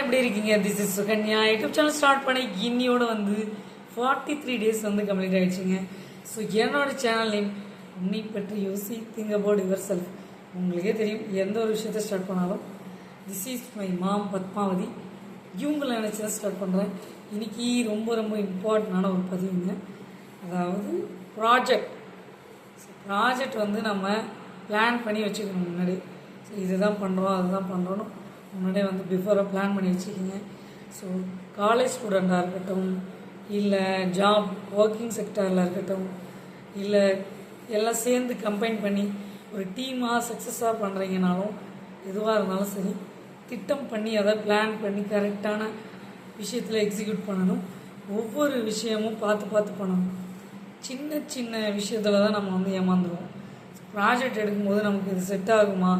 எப்படி இருக்கீங்க? This is Sukanya YouTube channel start பண்ணி இன்னியோட வந்து ஃபார்ட்டி த்ரீ டேஸ் வந்து கம்ப்ளீட் ஆகிடுச்சிங்க ஸோ என்னோட சேனல் நேம் உன்னை பற்றி யோசி திங்க் அபவுட் யுவர் செல்ஃப். உங்களுக்கே தெரியும் எந்த ஒரு விஷயத்த ஸ்டார்ட் பண்ணாலும் this is my mom Padmavathi. இவங்களை நினச்சி தான் ஸ்டார்ட் பண்ணுறேன் இன்னைக்கு ரொம்ப ரொம்ப இம்பார்ட்டண்டான ஒரு பதிவுங்க. அதாவது ப்ராஜெக்ட் ப்ராஜெக்ட் வந்து நம்ம பிளான் பண்ணி வச்சுக்கணும் முன்னாடி. ஸோ இதுதான் பண்ணுறோம் அதுதான் பண்ணுறோன்னு முன்னாடியே வந்து பிஃபோராக பிளான் பண்ணி வச்சுக்கிங்க ஸோ காலேஜ் ஸ்டூடெண்ட்டாக இருக்கட்டும் இல்லை ஜாப் ஒர்க்கிங் செக்டரில் இருக்கட்டும் இல்லை எல்லாம் சேர்ந்து கம்பைன் பண்ணி ஒரு டீமாக சக்ஸஸாக பண்ணுறீங்கனாலும் எதுவாக இருந்தாலும் சரி திட்டம் பண்ணி அதை பிளான் பண்ணி கரெக்டான விஷயத்தில் எக்ஸிக்யூட் பண்ணணும். ஒவ்வொரு விஷயமும் பார்த்து பார்த்து பண்ணணும். சின்ன சின்ன விஷயத்தில் தான் நம்ம வந்து ஏமாந்துருவோம். ப்ராஜெக்ட் எடுக்கும்போது நமக்கு இது செட் ஆகுமா?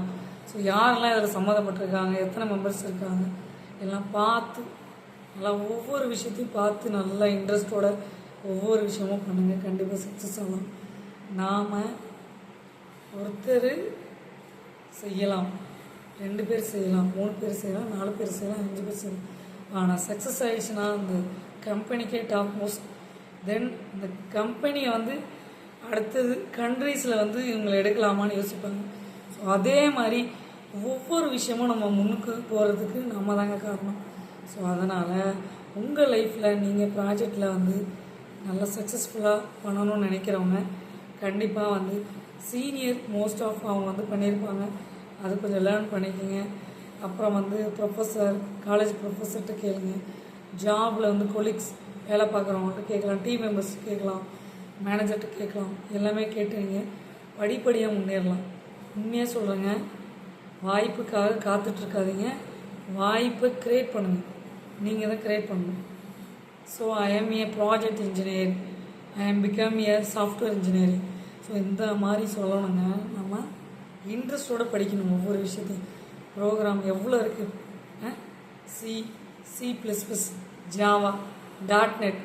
ஸோ யாரெல்லாம் இதில் சம்மந்தப்பட்டிருக்காங்க எத்தனை மெம்பர்ஸ் இருக்காங்க? எல்லாம் பார்த்து நல்லா ஒவ்வொரு விஷயத்தையும் பார்த்து நல்லா இன்ட்ரெஸ்டோட ஒவ்வொரு விஷயமும் பண்ணுங்கள் கண்டிப்பாக சக்ஸஸ் ஆகலாம். நாம் ஒருத்தர் செய்யலாம். ரெண்டு பேர் செய்யலாம். மூணு பேர் செய்யலாம். நாலு பேர் செய்யலாம். அஞ்சு பேர் செய்யலாம். ஆனால் சக்ஸஸ் ஆகிடுச்சுன்னா அந்த கம்பெனிக்கே டாப் மோஸ்ட் தென் இந்த கம்பெனியை வந்து அடுத்தது கண்ட்ரீஸில் வந்து இவங்களை எடுக்கலாமான்னு யோசிப்பாங்க. ஸோ அதே மாதிரி ஒவ்வொரு விஷயமும் நம்ம முன்னுக்கு போகிறதுக்கு நம்ம தாங்க காரணம். ஸோ அதனால் உங்கள் லைஃப்பில் நீங்கள் ப்ராஜெக்டில் வந்து நல்லா சக்ஸஸ்ஃபுல்லாக பண்ணணும்னு நினைக்கிறவங்க கண்டிப்பாக வந்து சீனியர் மோஸ்ட் ஆஃப் அவங்க வந்து பண்ணியிருப்பாங்க அது கொஞ்சம் லேர்ன் பண்ணிக்கோங்க. அப்புறம் வந்து ப்ரொஃபஸர் காலேஜ் ப்ரொஃபஸர்கிட்ட கேளுங்க. ஜாபில் வந்து கொலீக்ஸ் வேலை பார்க்குறவங்கள்ட்ட கேட்கலாம். டீம் மெம்பர்ஸ் கேட்கலாம். மேனேஜர்கிட்ட கேட்கலாம். எல்லாமே கேட்டு நீங்கள் படிப்படியாக முன்னேறலாம். உண்மையாக சொல்கிறேங்க வாய்ப்புக்காக காத்துட்ருக்காதீங்க. வாய்ப்பை க்ரியேட் பண்ணுங்கள் நீங்கள் தான் க்ரியேட் பண்ணணும். ஸோ ஐ ஆம் ஏ project engineer I am become a software engineering so இந்த மாதிரி சொல்லணுங்க. நம்ம இன்ட்ரெஸ்டோடு படிக்கணும் ஒவ்வொரு விஷயத்தையும். ப்ரோக்ராம் எவ்வளோ இருக்குது C C plus plus Java dot net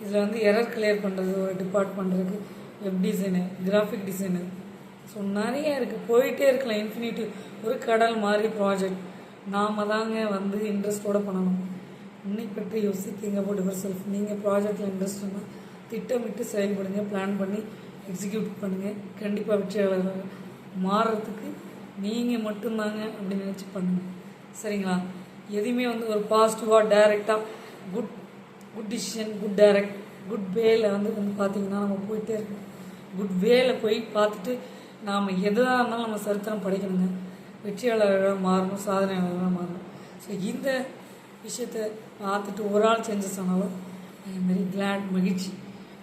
இதில் வந்து எரர் கிளியர் பண்ணுறது ஒரு டிபார்ட்மெண்ட் இருக்குது web designer graphic designer so நிறைய இருக்குது போயிட்டே இருக்கலாம். இன்ஃபினிட்டி ஒரு கடல் மாதிரி ப்ராஜெக்ட் நாம் தாங்க வந்து இன்ட்ரெஸ்டோடு பண்ணணும். உன்னை பற்றி யோசித்தீங்க அபவுட் யுவர் செல்ஃப் நீங்கள் ப்ராஜெக்டில் இன்ட்ரெஸ்ட் இருந்தால் திட்டமிட்டு செயல்படுங்க பிளான் பண்ணி எக்ஸிக்யூட் பண்ணுங்கள் கண்டிப்பாக வெற்றியாளர்கள் மாறுறதுக்கு நீங்கள் மட்டும்தாங்க அப்படின்னு நினச்சி பண்ணுங்கள் சரிங்களா? எதுவுமே வந்து ஒரு பாசிட்டிவாக டைரெக்டாக good good decision good direct good வேல வந்து வந்து பார்த்தீங்கன்னா நம்ம போயிட்டே இருக்கோம். குட் வேல போய் பார்த்துட்டு நாம் எதாக இருந்தாலும் நம்ம சரித்திரம் படிக்கணுங்க. வெற்றியாளர்களாக மாறணும் சாதனையாளர்களாக மாறணும். ஸோ இந்த விஷயத்தை பார்த்துட்டு ஒரு ஆள் சேஞ்சஸ் சொன்னாலும் ஐ எம் வெரி கிளாட் மகிழ்ச்சி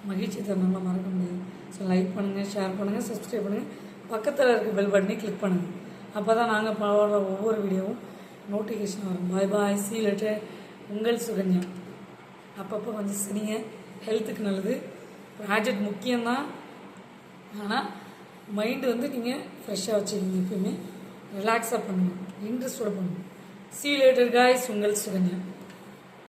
மகிழ்ச்சி தருணம்லாம் மறக்க முடியாது. ஸோ லைக் பண்ணுங்கள் ஷேர் பண்ணுங்கள் சப்ஸ்கிரைப் பண்ணுங்கள் பக்கத்தில் இருக்க பெல் பட்டனே கிளிக் பண்ணுங்கள் அப்போ தான் நாங்கள் போடுற ஒவ்வொரு வீடியோவும் நோட்டிஃபிகேஷன் வரும். பாய் பாய் சி லெட்டர் உங்கள் சுகன்யா. அப்பப்போ கொஞ்சம் சினிங்க ஹெல்த்துக்கு நல்லது. ப்ராஜெக்ட் முக்கியம்தான். ஆனால் மைண்டு வந்து நீங்கள் ஃப்ரெஷ்ஷாக வச்சுக்கிங்க எப்பயுமே. ரிலாக்ஸாக பண்ணணும். இன்ட்ரெஸ்டோட பண்ணணும். சீ லேட்டர் காய்ஸ் உங்கள் சுகன்யா.